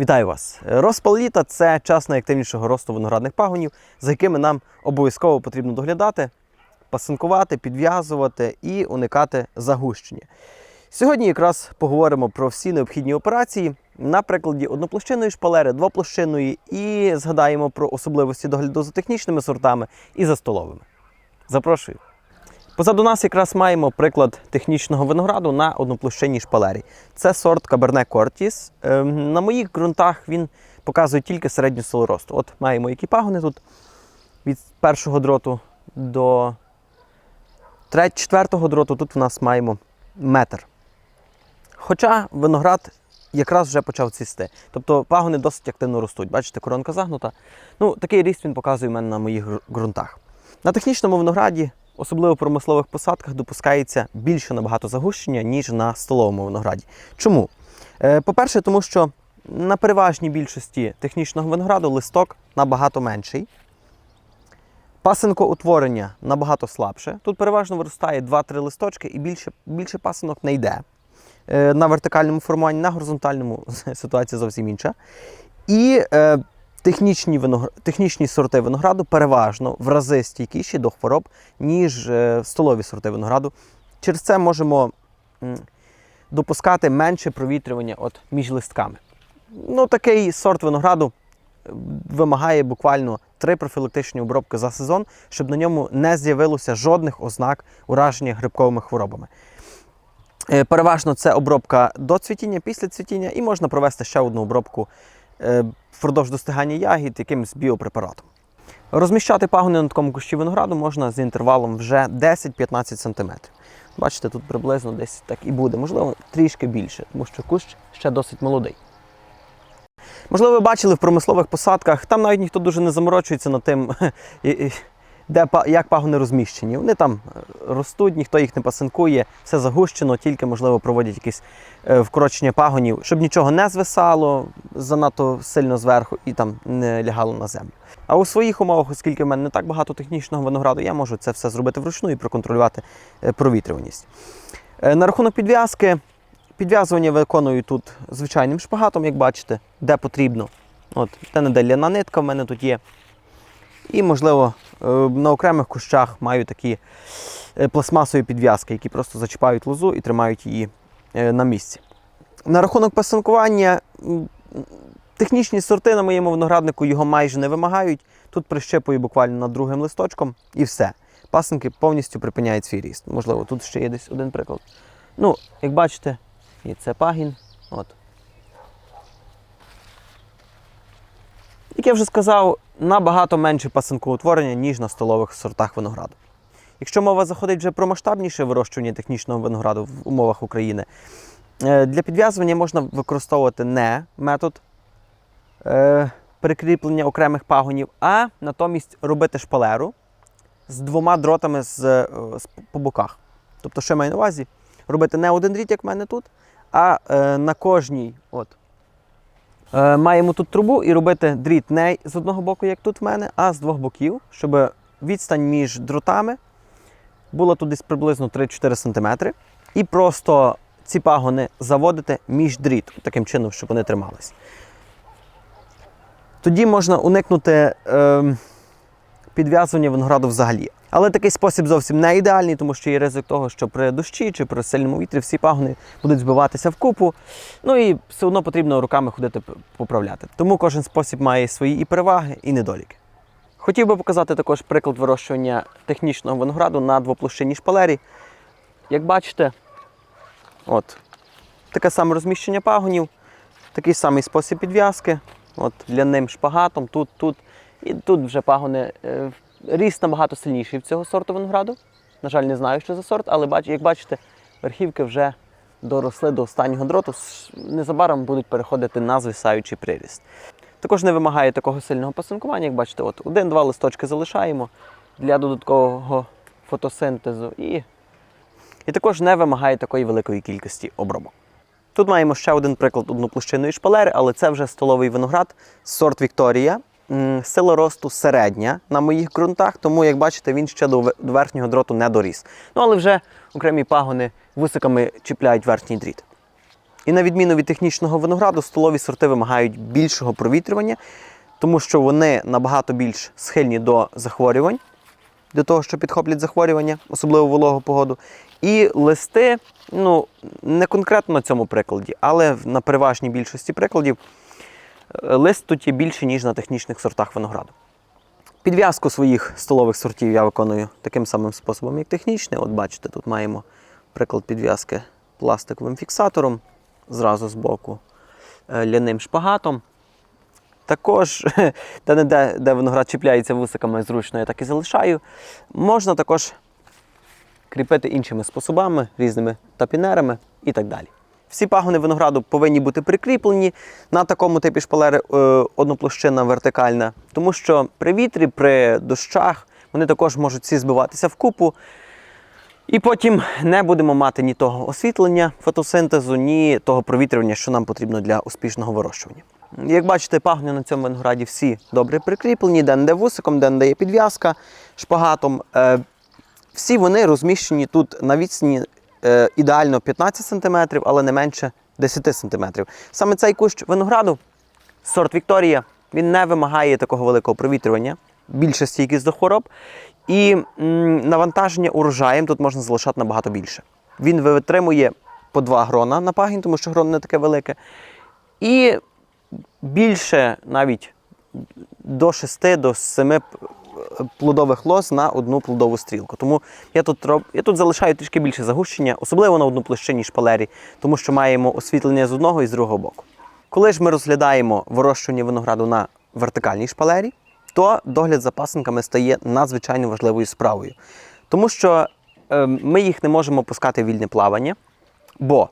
Вітаю вас! Розпал літа це час найактивнішого росту виноградних пагонів, за якими нам обов'язково потрібно доглядати, пасинкувати, підв'язувати і уникати загущення. Сьогодні якраз поговоримо про всі необхідні операції на прикладі одноплощинної шпалери, двоплощинної і згадаємо про особливості догляду за технічними сортами і за столовими. Запрошую! Позаду нас якраз маємо приклад технічного винограду на одноплощинній шпалері. Це сорт Каберне Кортіс. Ем, На моїх ґрунтах він показує тільки середню силу росту. От маємо які пагони тут від першого дроту до четвертого дроту. Тут в нас маємо метр. Хоча виноград якраз вже почав цвісти. Тобто пагони досить активно ростуть. Бачите, коронка загнута. Ну, такий ріст він показує в мене на моїх ґрунтах. На технічному винограді, особливо в промислових посадках, допускається більше набагато загущення, ніж на столовому винограді. Чому? Е, По-перше, тому що на переважній більшості технічного винограду листок набагато менший. Пасинкоутворення набагато слабше. Тут переважно виростає 2-3 листочки і більше, більше пасинок не йде. Е, На вертикальному формуванні, на горизонтальному ситуація зовсім інша. І е, технічні, виногр... технічні сорти винограду переважно в рази стійкіші до хвороб, ніж е, столові сорти винограду. Через це можемо допускати менше провітрювання от, між листками. Ну, такий сорт винограду е, вимагає буквально три профілактичні обробки за сезон, щоб на ньому не з'явилося жодних ознак ураження грибковими хворобами. Е, Переважно це обробка до цвітіння, після цвітіння, і можна провести ще одну обробку впродовж достигання ягід якимось біопрепаратом. Розміщати пагони на такому кущі винограду можна з інтервалом вже 10-15 см. Бачите, тут приблизно десь так і буде, можливо, трішки більше, тому що кущ ще досить молодий. Можливо, ви бачили в промислових посадках, там навіть ніхто дуже не заморочується над тим, де, як пагони розміщені. Вони там е, ростуть, ніхто їх не пасинкує, все загущено, тільки, можливо, проводять якісь е, вкорочення пагонів, щоб нічого не звисало занадто сильно зверху і там не лягало на землю. А у своїх умовах, оскільки в мене не так багато технічного винограду, я можу це все зробити вручну і проконтролювати е, провітрюваність. На рахунок підв'язки, підв'язування виконую тут звичайним шпагатом, як бачите, де потрібно. От, де не ляна нитка в мене тут є. І, можливо, е, на окремих кущах маю такі е, пластмасові підв'язки, які просто зачіпають лозу і тримають її е, на місці. На рахунок пасинкування, технічні сорти на моєму винограднику його майже не вимагають. Тут прищепую буквально над другим листочком і все. Пасинки повністю припиняють свій ріст. Можливо, тут ще є десь один приклад. Ну, як бачите, і це пагін. От. Як я вже сказав, набагато менше пасинкоутворення, ніж на столових сортах винограду. Якщо мова заходить вже про масштабніше вирощування технічного винограду в умовах України, е, для підв'язування можна використовувати не метод е, прикріплення окремих пагонів, а натомість робити шпалеру з двома дротами з, е, з- по боках. Тобто, що я маю на увазі? Робити не один дріт, як в мене тут, а на кожній. От, Маємо тут трубу і робити дріт не з одного боку, як тут в мене, а з двох боків, щоб відстань між дротами була тут десь приблизно 3-4 см. І просто ці пагони заводити між дріт, таким чином, щоб вони тримались. Тоді можна уникнути е, підв'язування винограду взагалі. Але такий спосіб зовсім не ідеальний, тому що є ризик того, що при дощі чи при сильному вітрі всі пагони будуть збиватися в купу. Ну і все одно потрібно руками ходити поправляти. Тому кожен спосіб має свої і переваги, і недоліки. Хотів би показати також приклад вирощування технічного винограду на двоплощинній шпалері. Як бачите, от таке саме розміщення пагонів, такий самий спосіб підв'язки, от ляним шпагатом, тут, тут. І тут вже пагони. Ріст набагато сильніший в цього сорту винограду. На жаль, не знаю, що за сорт, але як бачите, верхівки вже доросли до останнього дроту, незабаром будуть переходити на звисаючий приріст. Також не вимагає такого сильного пасинкування, як бачите, от один-два листочки залишаємо для додаткового фотосинтезу і, і також не вимагає такої великої кількості обробок. Тут маємо ще один приклад одноплощинної шпалери, але це вже столовий виноград, сорт Вікторія. Сила росту середня на моїх ґрунтах, тому, як бачите, він ще до верхнього дроту не доріс. Ну, але вже окремі пагони вусиками чіпляють верхній дріт. І на відміну від технічного винограду, столові сорти вимагають більшого провітрювання, тому що вони набагато більш схильні до захворювань, до того, що підхоплять захворювання, особливо вологу погоду. І листи, ну не конкретно на цьому прикладі, але на переважній більшості прикладів лист тут є більше, ніж на технічних сортах винограду. Підв'язку своїх столових сортів я виконую таким самим способом, як технічний. От бачите, тут маємо приклад підв'язки пластиковим фіксатором, зразу з боку е, ляним шпагатом. Також, де, де, де виноград чіпляється вусиками зручно, я так і залишаю. Можна також кріпити іншими способами, різними тапінерами і так далі. Всі пагони винограду повинні бути прикріплені на такому типі шпалери е, одноплощинна вертикальна, тому що при вітрі, при дощах вони також можуть всі збиватися в купу. І потім не будемо мати ні того освітлення фотосинтезу, ні того провітрювання, що нам потрібно для успішного вирощування. Як бачите, пагони на цьому винограді всі добре прикріплені, де не вусиком, де не є підв'язка шпагатом. Е, всі вони розміщені тут на відстані ідеально 15 см, але не менше 10 см. Саме цей кущ винограду, сорт Вікторія, він не вимагає такого великого провітрювання, більше стійкість до хвороб. І навантаження урожаєм тут можна залишати набагато більше. Він витримує по два грона на пагін, тому що грон не таке велике. І більше навіть до 6 до 7 плодових лоз на одну плодову стрілку. Тому я тут роб... я тут залишаю трішки більше загущення, особливо на одну площині шпалері, тому що маємо освітлення з одного і з другого боку. Коли ж ми розглядаємо вирощування винограду на вертикальній шпалері, то догляд за пасинками стає надзвичайно важливою справою. Тому що е, ми їх не можемо пускати в вільне плавання, бо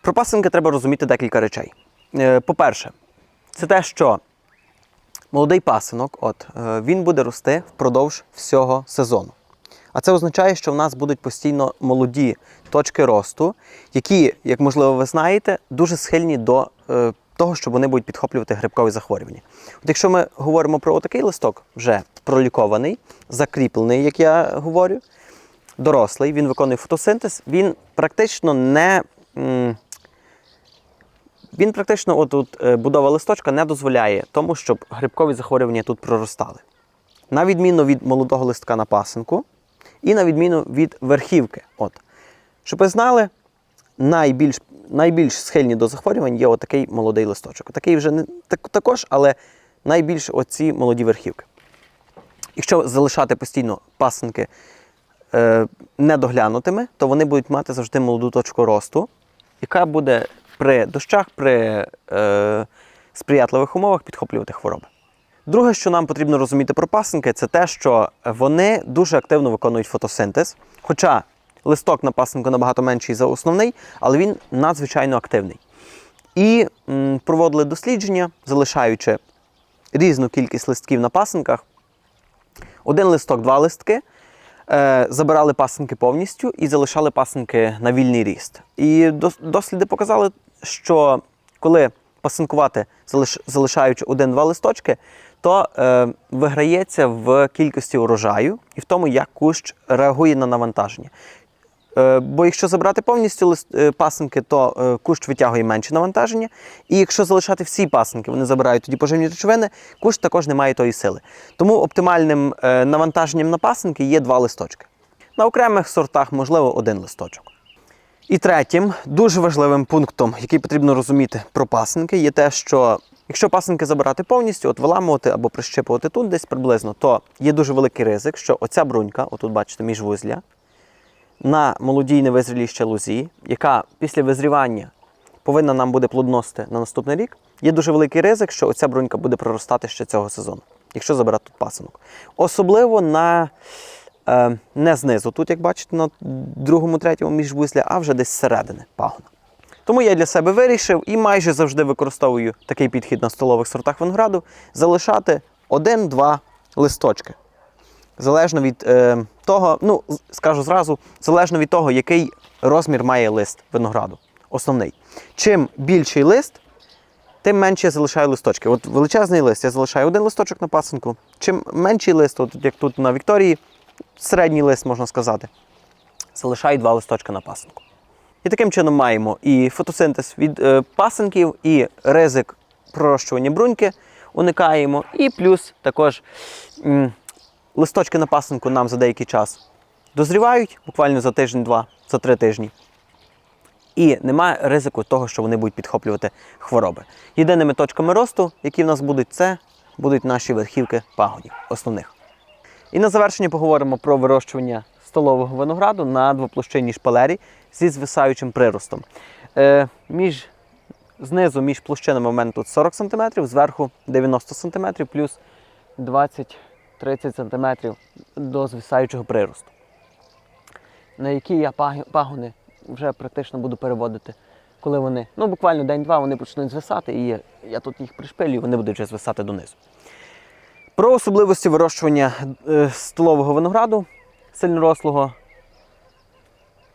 про пасинки треба розуміти декілька речей. Е, По-перше, це те, що молодий пасинок, от, е, він буде рости впродовж всього сезону. А це означає, що в нас будуть постійно молоді точки росту, які, як можливо ви знаєте, дуже схильні до е, того, що вони будуть підхоплювати грибкові захворювання. От якщо ми говоримо про отакий листок, вже пролікований, закріплений, як я говорю, дорослий, він виконує фотосинтез, він практично не. Він практично, от, от е, будова листочка не дозволяє тому, щоб грибкові захворювання тут проростали. На відміну від молодого листка на пасинку і на відміну від верхівки. От. Щоб ви знали, найбільш, найбільш схильні до захворювань є отакий молодий листочок. Такий вже не так, також, але найбільш оці молоді верхівки. Якщо залишати постійно пасинки е, недоглянутими, то вони будуть мати завжди молоду точку росту, яка буде при дощах, при е, сприятливих умовах підхоплювати хвороби. Друге, що нам потрібно розуміти про пасинки, це те, що вони дуже активно виконують фотосинтез. Хоча листок на пасинку набагато менший за основний, але він надзвичайно активний. І м, проводили дослідження, залишаючи різну кількість листків на пасинках. Один листок, два листки. Е, забирали пасинки повністю і залишали пасинки на вільний ріст. І досліди показали, що коли пасинкувати, залишаючи один-два листочки, то е, виграється в кількості урожаю і в тому, як кущ реагує на навантаження. Е, Бо якщо забрати повністю лист, е, пасинки, то е, кущ витягує менше навантаження. І якщо залишати всі пасинки, вони забирають тоді поживні речовини, кущ також не має тої сили. Тому оптимальним е, навантаженням на пасинки є два листочки. На окремих сортах, можливо, один листочок. І третім, дуже важливим пунктом, який потрібно розуміти про пасинки, є те, що якщо пасинки забирати повністю, от виламувати або прищипувати тут десь приблизно, то є дуже великий ризик, що оця брунька, отут бачите, міжвузля, на молодій невизрілій ще лозі, яка після визрівання повинна нам буде плодоносити на наступний рік, є дуже великий ризик, що оця брунька буде проростати ще цього сезону, якщо забирати тут пасинок. Особливо на не знизу, тут, як бачите, на другому, третьому міжвузля, а вже десь зсередини пагона. Тому я для себе вирішив і майже завжди використовую такий підхід на столових сортах винограду залишати один-два листочки. Залежно від е, того, ну, скажу зразу, залежно від того, який розмір має лист винограду. Основний. Чим більший лист, тим менше я залишаю листочки. От величезний лист, я залишаю один листочок на пасинку. Чим менший лист, от як тут на Вікторії, середній лист можна сказати, залишаю два листочка на пасинку. І таким чином маємо і фотосинтез від е, пасенків, і ризик пророщування бруньки уникаємо, і плюс також м, листочки на пасенку нам за деякий час дозрівають, буквально за тиждень-два, за три тижні. І немає ризику того, що вони будуть підхоплювати хвороби. Єдиними точками росту, які в нас будуть, це будуть наші верхівки пагонів, основних. І на завершення поговоримо про вирощування столового винограду на двоплощинній шпалері зі звисаючим приростом. Е, між, знизу між площинами у мене тут 40 см, зверху 90 см, плюс 20-30 см до звисаючого приросту. На які я пагони вже практично буду переводити, коли вони, ну буквально день-два вони почнуть звисати, і я тут їх пришпилюю, вони будуть вже звисати донизу. Про особливості вирощування е, столового винограду сильнорослого.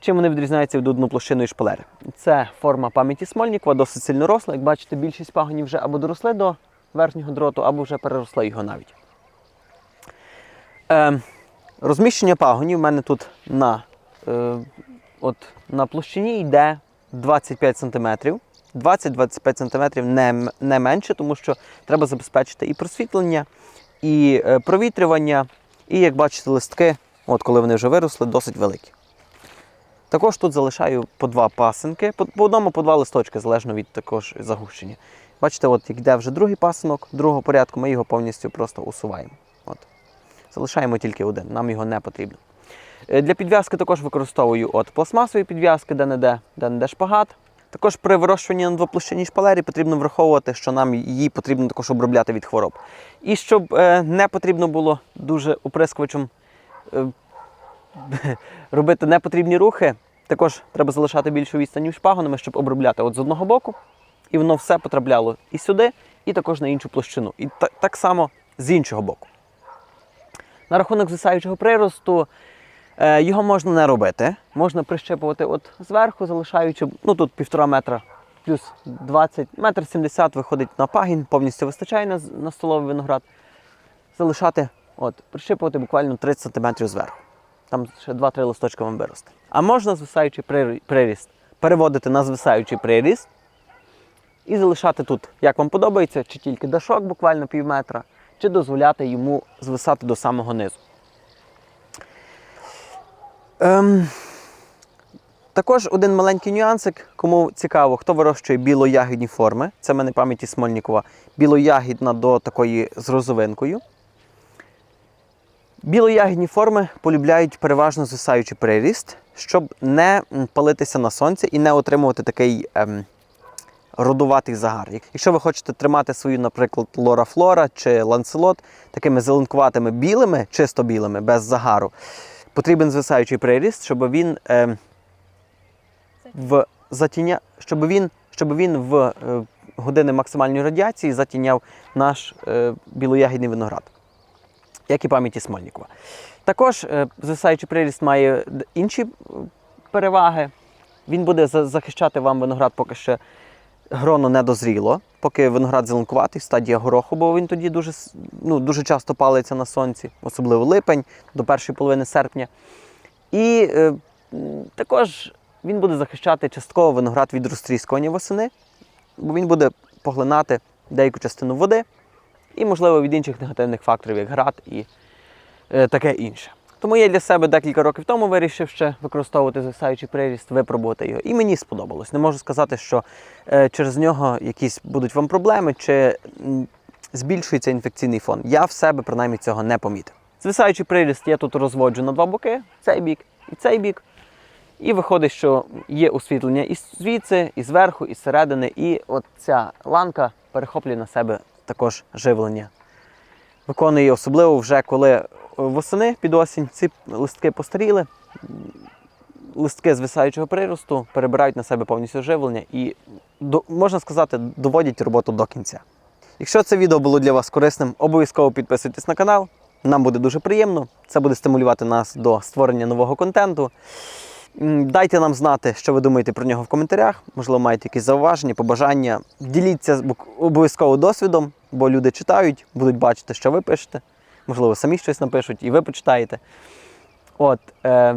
Чим вони відрізняються від одноплощинної шпалери? Це форма пам'яті Смольнікова, досить сильноросла. Як бачите, більшість пагонів вже або доросли до верхнього дроту, або вже переросли його навіть. Е, розміщення пагонів у мене тут на, е, от, на площині йде 25 см. 20-25 см не, не менше, тому що треба забезпечити і просвітлення, і е, провітрювання, і як бачите, листки, от коли вони вже виросли, досить великі. Також тут залишаю по два пасинки, по, по одному по два листочки, залежно від також загущення. Бачите, от йде вже другий пасинок другого порядку, ми його повністю просто усуваємо. От. Залишаємо тільки один, нам його не потрібно. Е, Для підв'язки також використовую от пластмасові підв'язки, де-не-де, де-не-де шпагат. Також при вирощуванні на двоплощинній шпалері потрібно враховувати, що нам її потрібно також обробляти від хвороб. І щоб е, не потрібно було дуже оприскувачем е, робити непотрібні рухи, також треба залишати більшу відстань між щоб обробляти от з одного боку, і воно все потрапляло і сюди, і також на іншу площину. І та- так само з іншого боку. На рахунок звисаючого приросту, його можна не робити. Можна прищепувати от зверху, залишаючи ну тут півтора метра плюс 20, метр 70 виходить на пагін, повністю вистачає на, на столовий виноград. Залишати, от, прищепувати буквально 30 см зверху. Там ще 2-3 листочка вам виросте. А можна звисаючий приріст переводити на звисаючий приріст і залишати тут, як вам подобається, чи тільки дашок буквально пів метра, чи дозволяти йому звисати до самого низу. Ем, також один маленький нюансик, кому цікаво, хто вирощує білоягідні форми. Це в мене пам'яті Смольнікова. Білоягідна до такої з розовинкою. Білоягідні форми полюбляють переважно звисаючий приріст, щоб не палитися на сонці і не отримувати такий ем, родуватий загар. Якщо ви хочете тримати свою, наприклад, Лора Флора чи ланцелот такими зеленкуватими білими, чисто білими, без загару, потрібен звисаючий приріст, щоб він ем, в затіня... щоб він, щоб він в е, години максимальної радіації затіняв наш е, білоягідний виноград, як і пам'яті Смольнікова. Також е, звисаючий приріст має інші е, переваги. Він буде захищати вам виноград, поки ще гроно не дозріло, поки виноград зеленкуватий, стадія гороху, бо він тоді дуже, ну, дуже часто палиться на сонці, особливо липень до першої половини серпня. І е, також він буде захищати частково виноград від розтріскування восени, бо він буде поглинати деяку частину води і, можливо, від інших негативних факторів, як град і е, таке інше. Тому я для себе декілька років тому вирішив ще використовувати звисаючий приріст, випробувати його. І мені сподобалось. Не можу сказати, що е, через нього якісь будуть вам проблеми чи збільшується інфекційний фон. Я в себе принаймні цього не помітив. Звисаючий приріст я тут розводжу на два боки, цей бік і цей бік. І виходить, що є освітлення і звідси, і зверху, і зсередини, і от ця ланка перехоплює на себе також живлення. Виконує особливо вже коли восени під осінь ці листки постаріли, листки звисаючого приросту перебирають на себе повністю живлення і, можна сказати, доводять роботу до кінця. Якщо це відео було для вас корисним, обов'язково підписуйтесь на канал. Нам буде дуже приємно. Це буде стимулювати нас до створення нового контенту. Дайте нам знати, що ви думаєте про нього в коментарях. Можливо, маєте якісь зауваження, побажання. Діліться обов'язково досвідом, бо люди читають, будуть бачити, що ви пишете. Можливо, самі щось напишуть і ви почитаєте. От, е,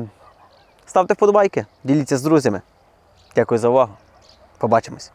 ставте вподобайки, діліться з друзями. Дякую за увагу. Побачимось.